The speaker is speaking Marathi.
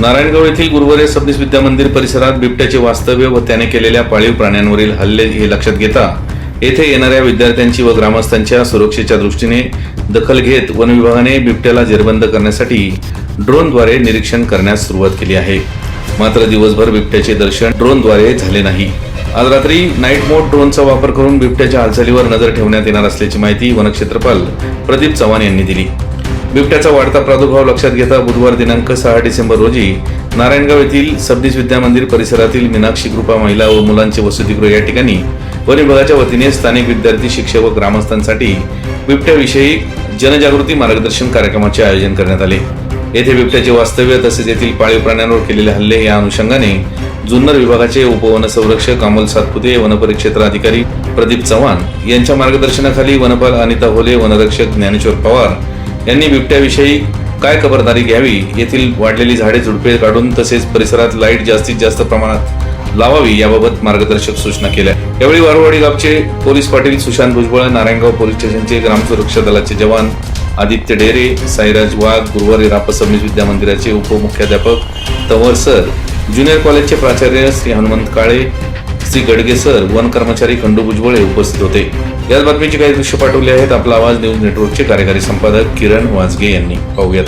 नारायणगाव येथील गुरुवारे सबनीस विद्या मंदिर परिसरात बिबट्याचे वास्तव्य व त्याने केलेल्या पाळीव प्राण्यांवरील हल्ले हे लक्षात घेता येथे येणाऱ्या विद्यार्थ्यांची व ग्रामस्थांच्या सुरक्षेच्या दृष्टीने दखल घेत वन विभागाने बिबट्याला जेरबंद करण्यासाठी ड्रोनद्वारे निरीक्षण करण्यास सुरुवात केली आहे. मात्र दिवसभर बिबट्याचे दर्शन ड्रोनद्वारे झाले नाही. आज रात्री नाईट मोड ड्रोनचा वापर करून बिबट्याच्या हालचालीवर नजर ठेवण्यात येणार असल्याची माहिती वनक्षेत्रपाल प्रदीप चव्हाण यांनी दिली. बिबट्याचा वाढता प्रादुर्भाव लक्षात घेता बुधवार दिनांक सहा डिसेंबर रोजी नारायणगाव येथील सबनीस विद्या मंदिर परिसरातील मीनाक्षी कृपा महिला व मुलांचे वसतिगृह या ठिकाणी वन विभागाच्या वतीने स्थानिक विद्यार्थी शिक्षक व ग्रामस्थांसाठी बिबट्याविषयी जनजागृती मार्गदर्शन कार्यक्रमाचे आयोजन करण्यात आले. येथे बिबट्याचे वास्तव्य तसेच येथील पाळीव प्राण्यांवर केलेले हल्ले या अनुषंगाने जुन्नर विभागाचे उपवन संरक्षक अमोल सातपुते वनपरिक्षेत्र अधिकारी प्रदीप चव्हाण यांच्या मार्गदर्शनाखाली वनपाल अनिता होले वनरक्षक ज्ञानेश्वर पवार यांनी बिबट्याविषयी काय खबरदारी घ्यावी? येथील वाढलेली झाडे झुडपे काढून तसेच परिसरात लाइट जास्तीत जास्त प्रमाणात लावावी याबाबत मार्गदर्शक सूचना केल्या. यावेळी वारवाडी गावचे पोलीस पाटील सुशांत भुजबळ नारायणगाव पोलीस स्टेशनचे ग्रामसुरक्षा दलाचे जवान आदित्य डेरे साईराज वाघ गुरुवारी राप विद्या मंदिराचे उपमुख्याध्यापक तवर सर ज्युनियर कॉलेजचे प्राचार्य श्री हनुमंत काळे श्री गडगे सर वन कर्मचारी खंडू भुजबळ उपस्थित होते. याच बातमीची काही दृश्य पाठवली आहेत. आपला आवाज न्यूज नेटवर्कचे कार्यकारी संपादक किरण वाजगे यांनी. पाहूयात.